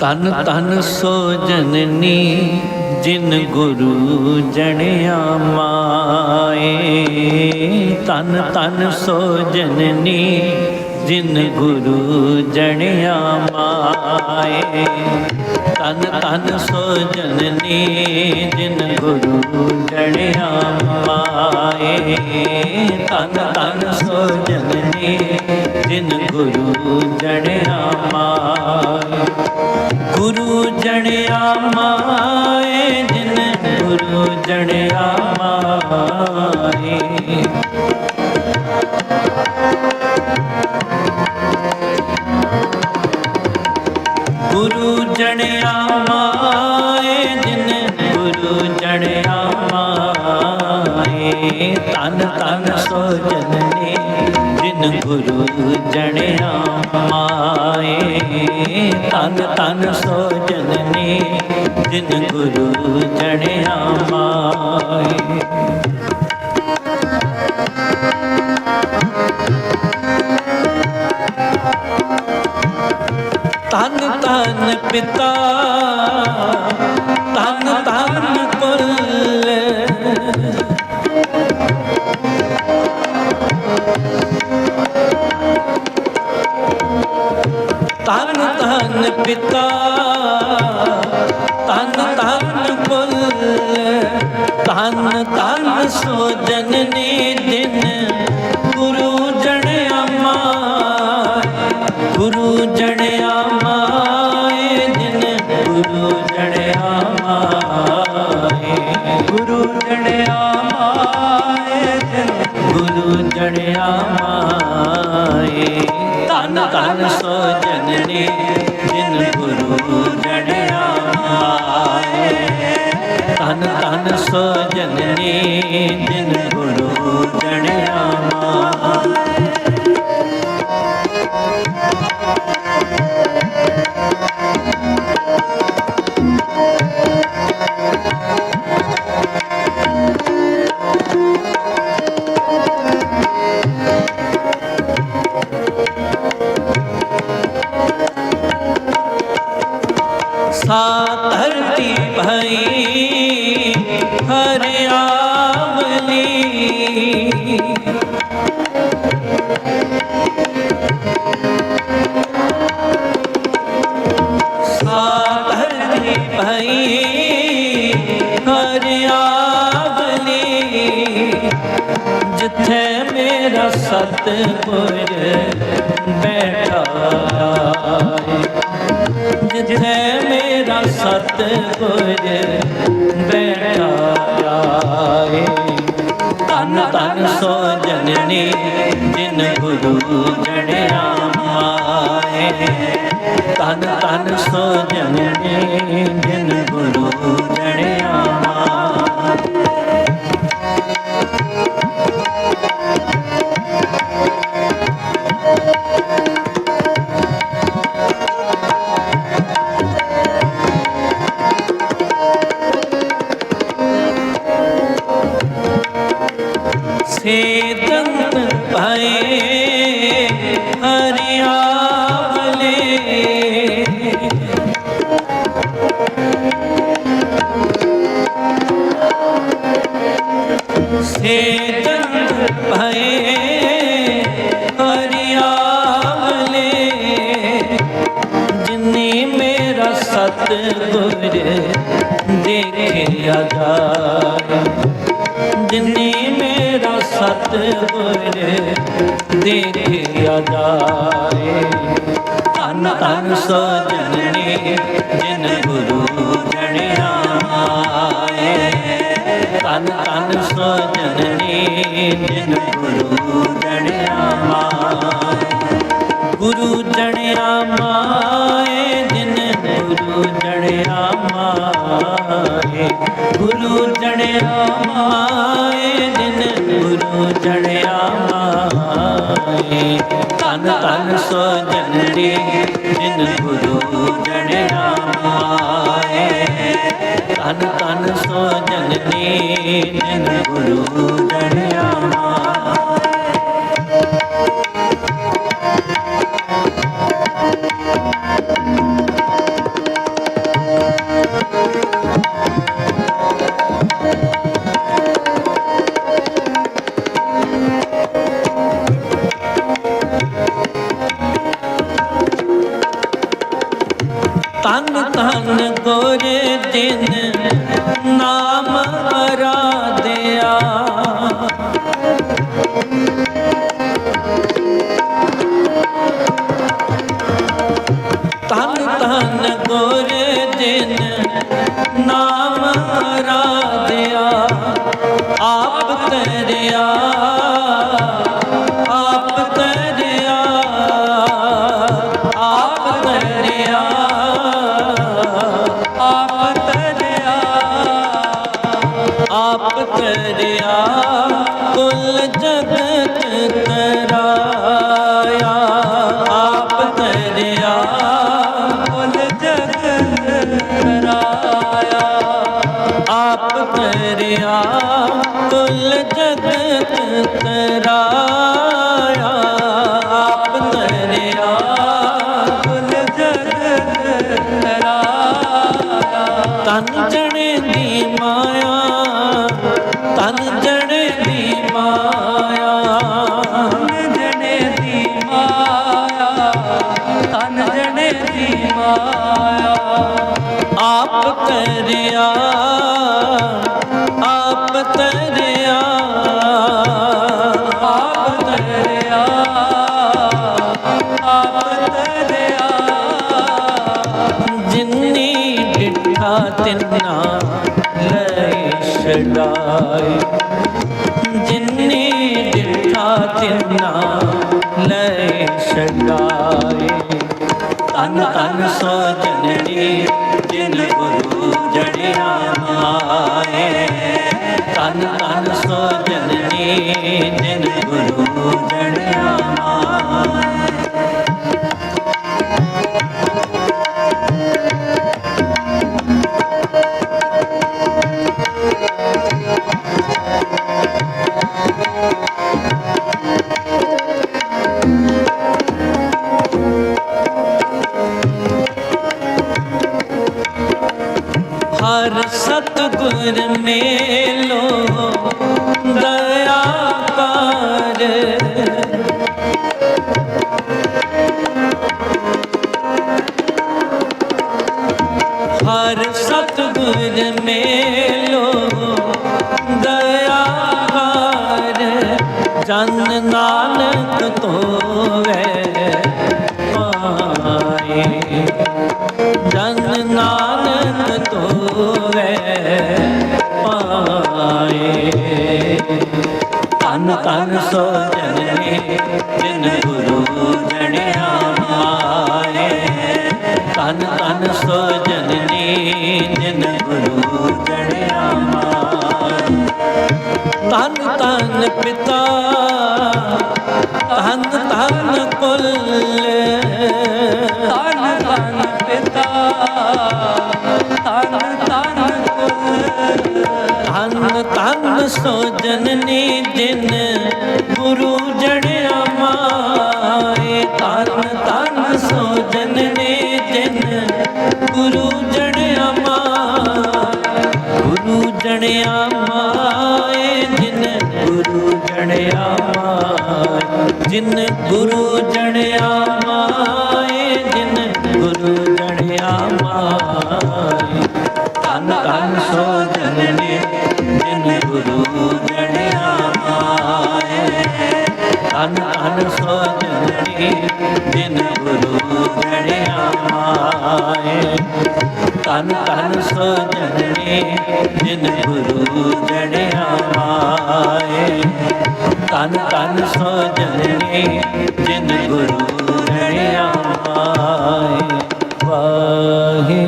ਤਨ ਤਨ ਸੋ ਜਨਨੀ ਜਿਨ ਗੁਰੂ ਜਣਿਆ ਮਾਏ। ਤਨ ਤਨ ਸੋ ਜਨਨੀ ਜਿਨ ਗੁਰੂ ਜਣਿਆ ਮਾਏ। ਤਨ ਤਨ ਸੋ ਜਨਨੀ ਜਿਨ ਗੁਰੂ ਜਣਿਆ ਮਾਏ। ਤਨ ਤਨ ਸੋ ਜਨਨੀ ਜਿਨ ਗੁਰੂ ਜਣਿਆ ਮਾਏ। ਗੁਰੂ ਜਣਿਆ ਮਾਏ, ਜਿਨ ਗੁਰੂ ਜਣਿਆ ਮਾਏ। ਸੋ ਜਨਨੀ ਜਿਨ ਗੁਰੂ ਜਣਿਆ ਮਾਏ ਤਨ ਤਨ ਸੋ ਜਨਨੀ ਜਿਨ ਗੁਰੂ ਜਣਿਆ ਮਾਏ ਤਨ ਤਨ ਪਿਤਾ ਧੰਨ ਪਿਤਾ, ਧੰਨ ਧੰਨ ਕੁਲ ਧੰਨ ਧੰਨ ਸੋ ਜਨਨੀ ਦਿਨ। ਗੁਰੂ ਜਣਿਆ ਮਾਏ ਗੁਰੂ ਜਣਿਆ ਮਾਏ ਦਿਨ। ਗੁਰੂ ਜਣਿਆ ਮਾਏ ਗੁਰੂ ਜਣਿਆ ਮਾਏ ਦਿਨ। ਗੁਰੂ ਜਣਿਆ ਮਾਏ ਧੰਨ ਧੰਨ ਸੋ ਜਨਨੀ ਜਿਨ ਗੁਰੂ ਜੜਿਆ ਮਾਏ ਤਨ ਤਨ ਸੋ ਜਨਨੀ ਮੇਰਾ ਸਤਿਗੁਰ ਬੈਠਾ ਜਿੱਥੇ ਮੇਰਾ ਸਤਿਗੁਰ ਬੈਠਾ ਆਏ ਤਨ ਤਨ ਸੋ ਜਨਨੀ ਜਿਨ ਗੁਰੂ ਜਣਿਆ ਮਾਏ ਤਨ ਤਨ ਸੋ ਜਨਨੀ ਜਿਨ ਸੇਤਨ ਭਏ ਹਰਿਆਵਲੇ। ਸੇਤਨ ਭਏ ਹਰਿਆਵਲੇ। ਜਿਨੀ ਮੇਰਾ ਸਤਿਗੁਰ ਦੇਖਿਆ ਜਾਏ ਜਿਨੀ ਮੇਰਾ ਸਤਿਗੁਰ ਦੇਖਿਆ ਜਾਏ ਤਨ ਤਨ ਸੋ ਜਨਨੀ ਜਿਨ ਗੁਰੂ ਜਣਿਆ ਮਾਏ ਤਨ ਸੋ ਜਨਨੀ ਜਿਨ ਗੁਰੂ ਜਣਿਆ ਮਾਏ ਗੁਰੂ ਜਣਿਆ ਮਾਏ, ਜਿਨ ਗੁਰੂ ਜਣਿਆ ਮਾਏ। ਗੁਰੂ ਜਣਿਆ ਮਾਏ ਗੁਰੂ ਜਣਿਆ ਮਾਏ। ਤਨ ਤਨ ਸੋ ਜਨਨੀ ਜਿਨ ਗੁਰੂ ਜਣਿਆ ਮਾਏ। ਆਪ ਕੁਲ ਜਗਤ ਤਰਾਇਆ। ਆਪ ਤਰਿਆ ਕੁਲ ਜਗਤ ਤਰਾਇਆ। ਤਨ ਤਿੰਨਾ ਲੈ ਛਡਾਏ। ਜਿਨਨੀ ਡਿਠਾ ਤਿੰਨਾ ਲੈ ਛਡਾਏ। ਤਨ ਤਨ ਸੋ ਜਨਨੀ ਜਿਨ ਗੁਰੂ ਜੜਿਆ ਮਾਏ ਤਨ ਤਨ ਸੋ ਜਨਨੀ ਜਿਨ ਗੁਰੂ ਜੜਿਆ ਹਰ ਸਤਗੁਰ ਮੇਲੋ ਦਇਆ ਕਰ ਹਰ ਸਤਗੁਰ ਮੇਲੋ ਦਇਆ ਕਰ ਜਨ ਨਾਨਕ ਪਾਏ ਤਨ ਤਨ ਸੋ ਜਨਨੀ ਜਿਨ ਗੁਰੂ ਜਣਿਆ ਮਾਏ ਤਨ ਤਨ ਸੋ ਜਨਨੀ ਜਿਨ ਗੁਰੂ ਜਣਿਆ ਮਾਏ ਤਨ ਤਨ ਪਿਤਾ ਤਨ ਤਨ ਕੁਲ ਤਨ ਤਨ ਪਿਤਾ ਤਨ ਤਨ ਸੋ ਜਨਨੀ ਜਿਨ ਗੁਰੂ ਜੜਿਆ ਮਾਏ ਤਨ ਤਨ ਸੋ ਜਨਨੀ ਜਿਨ ਗੁਰੂ ਜੜਿਆ ਮਾਏ ਗੁਰੂ ਜੜਿਆ ਮਾਏ, ਜਿਨ ਗੁਰੂ ਜੜਿਆ ਮਾਏ। ਜਿਨ ਗੁਰੂ ਧਨ ਧਨ ਸੋ ਜਨਨੀ ਜਿਨ ਗੁਰੂ ਜਣਿਆ ਮਾਏ ਧਨ ਧਨ ਸੋ ਜਨਨੀ ਜਿਨ ਗੁਰੂ ਜਣਿਆ ਮਾਏ ਧਨ ਧਨ ਸੋ ਜਨਨੀ ਜਿਨ ਗੁਰੂ ਜਣਿਆ ਮਾਏ ਵਾਹਿ